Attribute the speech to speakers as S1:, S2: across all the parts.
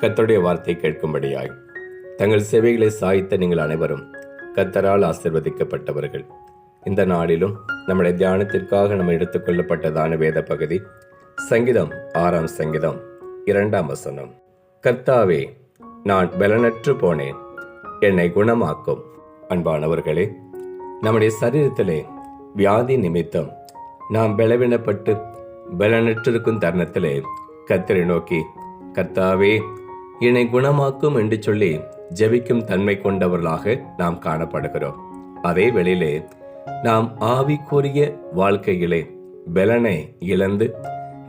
S1: கத்தருடைய வார்த்தை கேட்கும்படியாய். தங்கள் செவிகளை சாய்த்த நீங்கள் அனைவரும் கத்தரால் ஆசிர்வதிக்கப்பட்டவர்கள். இந்த நாளிலும் நம்முடைய தியானத்திற்காக நம்ம எடுத்துக்கொள்ளப்பட்டதான வேத பகுதி சங்கீதம் ஆறாம் சங்கீதம் இரண்டாம் வசனம். கர்த்தாவே நான் பலனற்று போனேன். என்னை குணமாக்கும். அன்பானவர்களே நம்முடைய சரீரத்திலே வியாதி நிமித்தம் நாம் பலவீனப்பட்டு பலனற்றிருக்கும் தருணத்திலே கத்தரை நோக்கி கர்த்தாவே என்னை குணமாக்கும் என்று சொல்லி ஜெபிக்கும் தன்மை கொண்டவர்களாக நாம் காணப்படுகிறோம். அதே வேளையிலே நாம் ஆவிக்குரிய வாழ்க்கையிலே பலனை இழந்து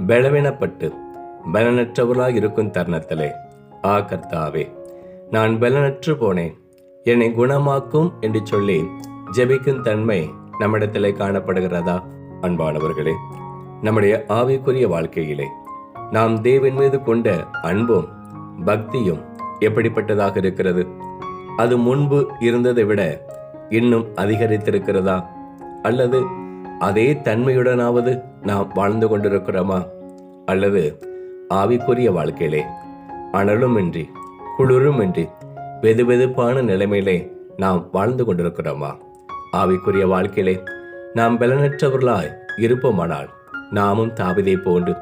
S1: பலவீனப்பட்டு பலனற்றவர்களாக இருக்கும் தருணத்திலே ஆ கர்த்தாவே நான் பலனற்று போனேன். என்னை குணமாக்கும் என்று சொல்லி ஜெபிக்கும் தன்மை நம்மிடத்திலே காணப்படுகிறதா? அன்பானவர்களே நம்முடைய ஆவிக்குரிய வாழ்க்கையிலே நாம் தேவன் மீது கொண்ட அன்பும் பக்தியும் எப்படிப்பட்டதாக இருக்கிறது? அது முன்பு இருந்ததை விட இன்னும் அதிகரித்திருக்கிறதா? அல்லது அதே தன்மையுடனாவது நாம் வாழ்ந்து கொண்டிருக்கிறோமா? அல்லது ஆவிக்குரிய வாழ்க்கையிலே அனலுமின்றி குளிருமின்றி வெதுவெதுப்பான நிலைமையிலே நாம் வாழ்ந்து கொண்டிருக்கிறோமா? ஆவிக்குரிய வாழ்க்கையிலே நாம் பலனற்றவர்களாய் இருப்போமானால் நாமும் தாவிதை போன்று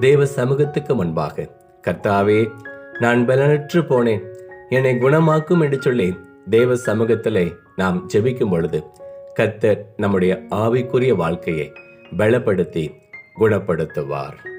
S1: தேவ சமூகத்துக்கு முன்பாக கர்த்தாவே நான் பலனற்று போனேன். என்னை குணமாக்கும் என்று சொல்லி தேவ சமூகத்திலே நாம் ஜெபிக்கும் பொழுது கத்தர் நம்முடைய ஆவிக்குரிய வாழ்க்கையை பலப்படுத்தி குணப்படுத்துவார்.